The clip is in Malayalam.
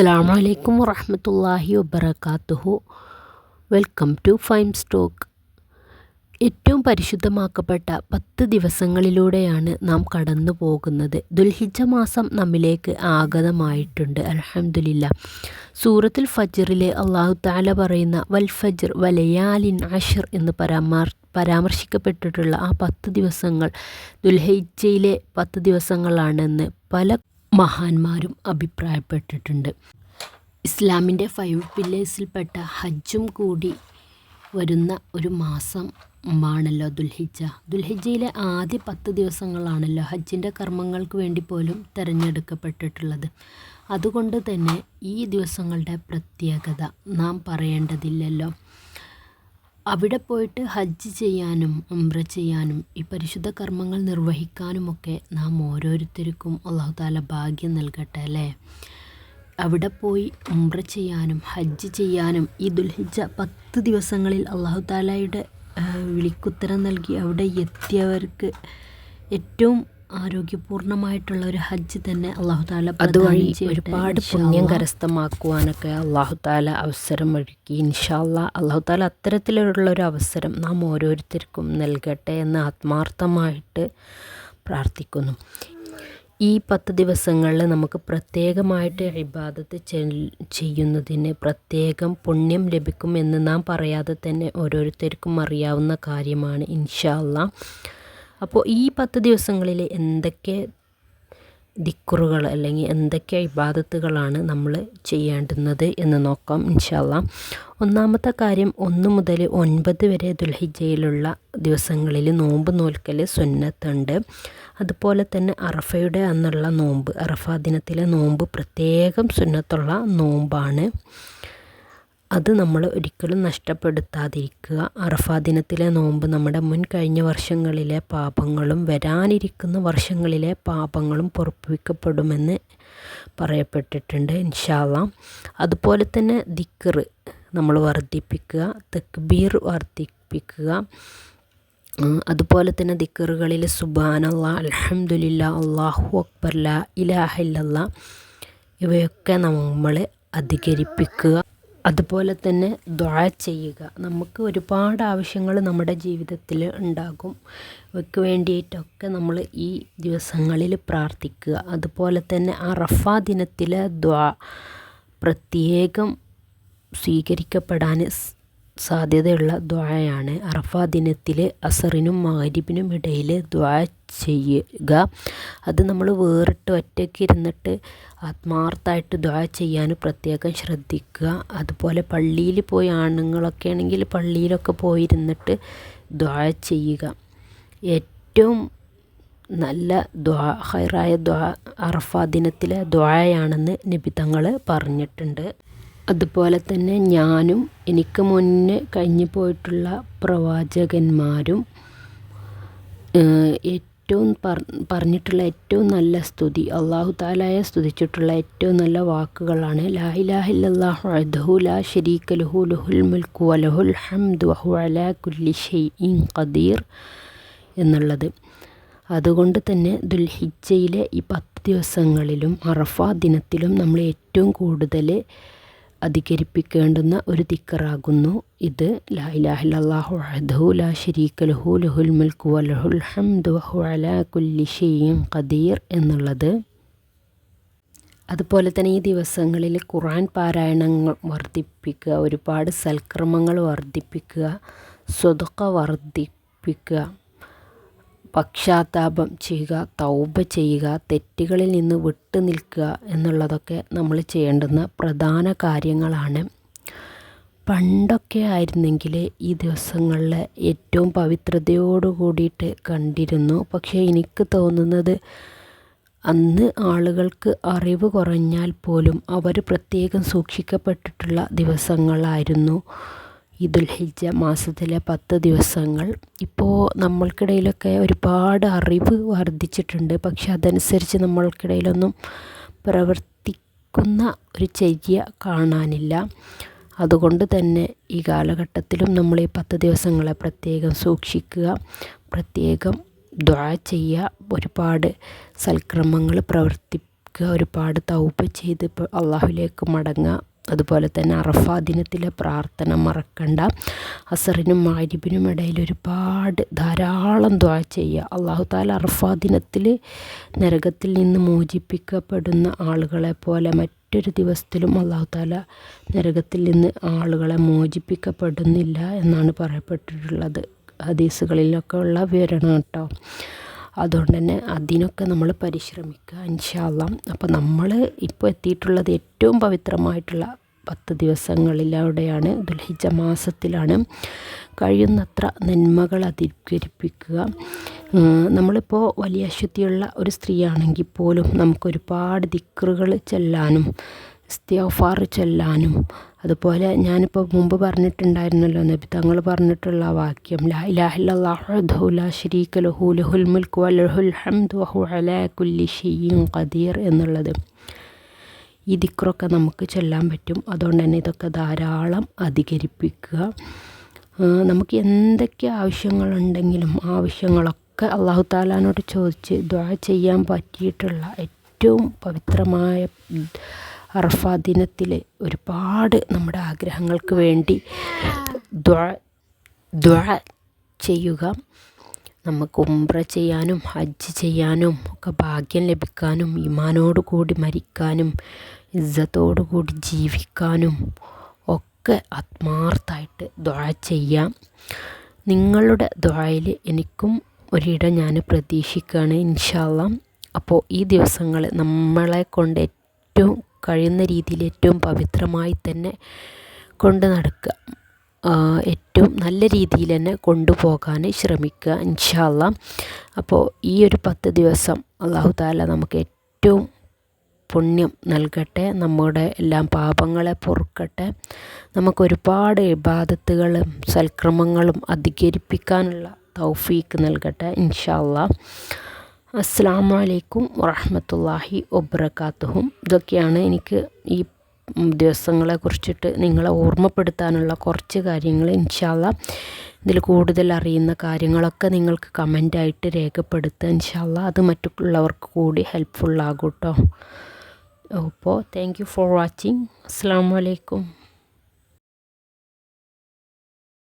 അസ്സലാമു അലൈക്കും വറഹമത്തല്ലാഹി വബർക്കാത്തുഹു വെൽക്കം ടു ഫൈം സ്റ്റോക്ക്. ഏറ്റവും പരിശുദ്ധമാക്കപ്പെട്ട പത്ത് ദിവസങ്ങളിലൂടെയാണ് നാം കടന്നു പോകുന്നത്. ദുൽഹിജ മാസം നമ്മിലേക്ക് ആഗതമായിട്ടുണ്ട്. അലഹമുല്ല സൂറത്തുൽ ഫജറിലെ അള്ളാഹു താല പറയുന്ന വൽ ഫജർ വലയാലിൻ അഷർ എന്ന് പരാമർ പരാമർശിക്കപ്പെട്ടിട്ടുള്ള ആ പത്ത് ദിവസങ്ങൾ ദുൽഹിജയിലെ പത്ത് ദിവസങ്ങളാണെന്ന് പല മഹാന്മാരും അഭിപ്രായപ്പെട്ടിട്ടുണ്ട്. ഇസ്ലാമിന്റെ ഫൈവ് പില്ലേഴ്സിൽപ്പെട്ട ഹജ്ജും കൂടി വരുന്ന ഒരു മാസം ആണല്ലോ ദുൽഹിജ. ദുൽഹിജയിലെ ആദ്യ പത്ത് ദിവസങ്ങളാണല്ലോ ഹജ്ജിന്റെ കർമ്മങ്ങൾക്ക് വേണ്ടി പോലും തിരഞ്ഞെടുക്കപ്പെട്ടിട്ടുള്ളത്. അതുകൊണ്ട് തന്നെ ഈ ദിവസങ്ങളുടെ പ്രത്യേകത നാം പറയേണ്ടതില്ലല്ലോ. അവിടെ പോയിട്ട് ഹജ്ജ് ചെയ്യാനും ഉംറ ചെയ്യാനും ഈ പരിശുദ്ധ കർമ്മങ്ങൾ നിർവഹിക്കാനുമൊക്കെ നാം ഓരോരുത്തർക്കും അള്ളാഹു താല ഭാഗ്യം നൽകട്ടെ അല്ലേ? അവിടെ പോയി ഉംറ ചെയ്യാനും ഹജ്ജ് ചെയ്യാനും ഈ ദുൽഹിജ പത്ത് ദിവസങ്ങളിൽ അള്ളാഹു താലായുടെ വിളിക്കുത്തരം നൽകി അവിടെ എത്തിയവർക്ക് ഏറ്റവും ആരോഗ്യപൂർണമായിട്ടുള്ള ഒരു ഹജ്ജ് തന്നെ അള്ളാഹു താല അതുവഴി ഒരുപാട് പുണ്യം കരസ്ഥമാക്കുവാനൊക്കെ അള്ളാഹു താല അവസരം ഒരുക്കി ഇൻഷാല്ല അള്ളാഹു താല അത്തരത്തിലുള്ള ഒരു അവസരം നാം ഓരോരുത്തർക്കും നൽകട്ടെ എന്ന് ആത്മാർത്ഥമായിട്ട് പ്രാർത്ഥിക്കുന്നു. ഈ പത്ത് ദിവസങ്ങളിൽ നമുക്ക് പ്രത്യേകമായിട്ട് ഇബാദത്ത് ചെയ്യുന്നതിന് പ്രത്യേകം പുണ്യം ലഭിക്കും എന്ന് നാം പറയാതെ തന്നെ ഓരോരുത്തർക്കും അറിയാവുന്ന കാര്യമാണ് ഇൻഷാല്ല അപ്പോൾ ഈ പത്ത് ദിവസങ്ങളിൽ എന്തൊക്കെ ദിക്കുറുകൾ അല്ലെങ്കിൽ എന്തൊക്കെ ഇബാദത്തുകളാണ് നമ്മൾ ചെയ്യേണ്ടുന്നത് എന്ന് നോക്കാം ഇൻഷാല്ല ഒന്നാമത്തെ കാര്യം ഒന്ന് മുതൽ ഒൻപത് വരെ ദുൽഹിജയിലുള്ള ദിവസങ്ങളിൽ നോമ്പ് നോൽക്കൽ സുന്നത്തുണ്ട്. അതുപോലെ തന്നെ അറഫയുടെ അന്നുള്ള നോമ്പ് അറഫ ദിനത്തിലെ നോമ്പ് പ്രത്യേകം സുന്നത്തുള്ള നോമ്പാണ്. അത് നമ്മൾ ഒരിക്കലും നഷ്ടപ്പെടുത്താതിരിക്കുക. അറഫാ ദിനത്തിലെ നോമ്പ് നമ്മുടെ മുൻ കഴിഞ്ഞ വർഷങ്ങളിലെ പാപങ്ങളും വരാനിരിക്കുന്ന വർഷങ്ങളിലെ പാപങ്ങളും പൊറപ്പിക്കപ്പെടുമെന്ന് പറയപ്പെട്ടിട്ടുണ്ട് ഇൻഷാല്ല അതുപോലെ തന്നെ ദിക്കർ നമ്മൾ വർദ്ധിപ്പിക്കുക തക്ബീർ വർദ്ധിപ്പിക്കുക. അതുപോലെ തന്നെ ദിക്കറുകളിൽ സുബാനല്ല അലഹമുല്ല അള്ളാഹു അക്ബർ ല ഇലാഹില്ല ഇവയൊക്കെ നമ്മൾ അധികരിപ്പിക്കുക. അതുപോലെ തന്നെ ദ്വാ ചെയ്യുക. നമുക്ക് ഒരുപാട് ആവശ്യങ്ങൾ നമ്മുടെ ജീവിതത്തിൽ ഉണ്ടാകും. അവയ്ക്ക് വേണ്ടിയിട്ടൊക്കെ നമ്മൾ ഈ ദിവസങ്ങളിൽ പ്രാർത്ഥിക്കുക. അതുപോലെ തന്നെ ആ റഫ ദിനത്തിലെ ദ്വാ പ്രത്യേകം സ്വീകരിക്കപ്പെടാൻ സാധ്യതയുള്ള ദ്വായാണ് അറഫ ദിനത്തിലെ അസറിനും മാരിബിനും ഇടയിൽ ദ്വാ ചെയ്യുക. അത് നമ്മൾ വേറിട്ട് ഒറ്റയ്ക്ക് ഇരുന്നിട്ട് ആത്മാർത്ഥമായിട്ട് ദ്വാ ചെയ്യാൻ പ്രത്യേകം ശ്രദ്ധിക്കുക. അതുപോലെ പള്ളിയിൽ പോയി ആണുങ്ങളൊക്കെ ആണെങ്കിൽ പള്ളിയിലൊക്കെ പോയിരുന്നിട്ട് ദ്വാ ചെയ്യുക. ഏറ്റവും നല്ല ദ്വാ ഹൈറായ ദ്വാ അറഫ ദിനത്തിലെ ദ്വായാണെന്ന് നിബിതങ്ങൾ പറഞ്ഞിട്ടുണ്ട്. അതുപോലെ തന്നെ ഞാനും എനിക്ക് മുന്നേ കഴിഞ്ഞു പോയിട്ടുള്ള പ്രവാചകന്മാരും ഏറ്റവും പറഞ്ഞിട്ടുള്ള ഏറ്റവും നല്ല സ്തുതി അള്ളാഹു താലായെ സ്തുതിച്ചിട്ടുള്ള ഏറ്റവും നല്ല വാക്കുകളാണ് ലാ ലഹു ഹംദ് അലാ കുല്ലി ഖദീർ എന്നുള്ളത്. അതുകൊണ്ട് തന്നെ ദുൽഹിജയിലെ ഈ പത്ത് ദിവസങ്ങളിലും അറഫ ദിനത്തിലും നമ്മൾ ഏറ്റവും കൂടുതൽ അധികരിപ്പിക്കേണ്ടുന്ന ഒരു ദിക്കറാകുന്നു ഇത്. ലാ ലാ ലഹു ലഹുൽ ഹംദു അലാ ഖദീർ എന്നുള്ളത്. അതുപോലെ തന്നെ ഈ ദിവസങ്ങളിൽ ഖുറാൻ പാരായണങ്ങൾ വർദ്ധിപ്പിക്കുക ഒരുപാട് സൽക്രമങ്ങൾ വർദ്ധിപ്പിക്കുക സ്വതക്ക വർദ്ധിപ്പിക്കുക. പക്ഷാതാപം ചെയ്യുക തൗബ ചെയ്യുക തെറ്റുകളിൽ നിന്ന് വിട്ടു നിൽക്കുക എന്നുള്ളതൊക്കെ നമ്മൾ ചെയ്യേണ്ടുന്ന പ്രധാന കാര്യങ്ങളാണ്. പണ്ടൊക്കെ ആയിരുന്നെങ്കിൽ ഈ ദിവസങ്ങളിൽ ഏറ്റവും പവിത്രതയോട് കൂടിയിട്ട് കണ്ടിരുന്നു. പക്ഷേ എനിക്ക് തോന്നുന്നത് അന്ന് ആളുകൾക്ക് അറിവ് കുറഞ്ഞാൽ പോലും അവർ പ്രത്യേകം സൂക്ഷിക്കപ്പെട്ടിട്ടുള്ള ദിവസങ്ങളായിരുന്നു. ഈ ദുൽഹിജ്ജ മാസത്തിലെ പത്ത് ദിവസങ്ങൾ. ഇപ്പോൾ നമ്മൾക്കിടയിലൊക്കെ ഒരുപാട് അറിവ് വർദ്ധിച്ചിട്ടുണ്ട്. പക്ഷെ അതനുസരിച്ച് നമ്മൾക്കിടയിലൊന്നും പ്രവർത്തിക്കുന്ന ഒരു ചര്യ കാണാനില്ല. അതുകൊണ്ട് തന്നെ ഈ കാലഘട്ടത്തിലും നമ്മൾ ഈ പത്ത് ദിവസങ്ങളെ പ്രത്യേകം സൂക്ഷിക്കുക പ്രത്യേകം ദ്വാ ചെയ്യുക ഒരുപാട് സൽക്രമങ്ങൾ പ്രവർത്തിക്കുക ഒരുപാട് തൗപ്പ് ചെയ്ത് അള്ളാഹുലേക്ക് മടങ്ങുക. അതുപോലെ തന്നെ അറഫാ ദിനത്തിലെ പ്രാർത്ഥന മറക്കണ്ട. അസറിനും മാരിബിനും ഇടയിൽ ഒരുപാട് ധാരാളം ദ്വാ ചെയ്യുക. അള്ളാഹു താല അറഫാ ദിനത്തിൽ നരകത്തിൽ നിന്ന് മോചിപ്പിക്കപ്പെടുന്ന ആളുകളെ പോലെ മറ്റൊരു ദിവസത്തിലും അള്ളാഹു താല നരകത്തിൽ നിന്ന് ആളുകളെ മോചിപ്പിക്കപ്പെടുന്നില്ല എന്നാണ് പറയപ്പെട്ടിട്ടുള്ളത്. ഹദീസുകളിലൊക്കെ ഉള്ള വിവരണം കേട്ടോ. അതുകൊണ്ട് തന്നെ അതിനൊക്കെ നമ്മൾ പരിശ്രമിക്കുക അൻഷാള്ളാം അപ്പോൾ നമ്മൾ ഇപ്പോൾ എത്തിയിട്ടുള്ളത് ഏറ്റവും പവിത്രമായിട്ടുള്ള പത്ത് ദിവസങ്ങളിലൂടെയാണ് ദുൽഹിജ മാസത്തിലാണ് കഴിയുന്നത്ര നന്മകൾ അധികരിപ്പിക്കുക. നമ്മളിപ്പോൾ വലിയ അശുദ്ധിയുള്ള ഒരു സ്ത്രീയാണെങ്കിൽ പോലും നമുക്കൊരുപാട് ദിക്റുകൾ ചെല്ലാനും ഇസ്തിഗ്ഫാർ ചൊല്ലാനും അതുപോലെ ഞാനിപ്പോൾ മുമ്പ് പറഞ്ഞിട്ടുണ്ടായിരുന്നല്ലോ നബി തങ്ങൾ പറഞ്ഞിട്ടുള്ള വാക്യം ലാ ലഹുൽ അലാ കുല്ലി ഖദീർ എന്നുള്ളത്. ഈ ദിക്റൊക്കെ നമുക്ക് ചൊല്ലാൻ പറ്റും. അതുകൊണ്ട് തന്നെ ഇതൊക്കെ ധാരാളം അധികരിപ്പിക്കുക. നമുക്ക് എന്തൊക്കെ ആവശ്യങ്ങളുണ്ടെങ്കിലും ആവശ്യങ്ങളൊക്കെ അള്ളാഹു താലാനോട് ചോദിച്ച് ദ്വാ ചെയ്യാൻ പറ്റിയിട്ടുള്ള ഏറ്റവും പവിത്രമായ അർഫ ദിനത്തിൽ ഒരുപാട് നമ്മുടെ ആഗ്രഹങ്ങൾക്ക് വേണ്ടി ദ്വാ ദ്വാ ചെയ്യുക. നമുക്ക് ഉംറ ചെയ്യാനും ഹജ്ജ് ചെയ്യാനും ഒക്കെ ഭാഗ്യം ലഭിക്കാനും ഇമാനോട് കൂടി മരിക്കാനും ഇസ്സത്തോടു കൂടി ജീവിക്കാനും ഒക്കെ ആത്മാർത്ഥമായിട്ട് ദുഴ ചെയ്യാം. നിങ്ങളുടെ ദുഴയിൽ എനിക്കും ഒരിടം ഞാൻ പ്രതീക്ഷിക്കുകയാണ് ഇൻഷാല്ല അപ്പോൾ ഈ ദിവസങ്ങൾ നമ്മളെ കൊണ്ട് ഏറ്റവും കഴിയുന്ന രീതിയിൽ ഏറ്റവും പവിത്രമായി തന്നെ കൊണ്ട് നടക്കുക. ഏറ്റവും നല്ല രീതിയിൽ തന്നെ കൊണ്ടുപോകാൻ ശ്രമിക്കുക ഇൻഷാല്ല അപ്പോൾ ഈ ഒരു പത്ത് ദിവസം അള്ളാഹു താല നമുക്ക് ഏറ്റവും പുണ്യം നൽകട്ടെ നമ്മുടെ എല്ലാം പാപങ്ങളെ പൊറുക്കട്ടെ. നമുക്ക് ഒരുപാട് ഇബാദത്തുകളും സൽക്രമങ്ങളും അധികരിപ്പിക്കാനുള്ള തൗഫീക്ക് നൽകട്ടെ ഇൻഷാല്ല അസ്സാം വലൈക്കും വറഹമത്തല്ലാഹി വബർക്കാത്തുഹും ഇതൊക്കെയാണ് എനിക്ക് ഈ ദിവസങ്ങളെ കുറിച്ചിട്ട് നിങ്ങളെ ഓർമ്മപ്പെടുത്താനുള്ള കുറച്ച് കാര്യങ്ങൾ ഇൻഷാല്ല ഇതിൽ കൂടുതൽ അറിയുന്ന കാര്യങ്ങളൊക്കെ നിങ്ങൾക്ക് കമന്റായിട്ട് രേഖപ്പെടുത്തുക ഇൻഷാല്ല അത് മറ്റുള്ളവർക്ക് കൂടി ഹെൽപ്ഫുള്ളാകും കേട്ടോ അപ്പോൾ താങ്ക് യു ഫോർ വാച്ചിങ് അസ്സാം വലൈക്കും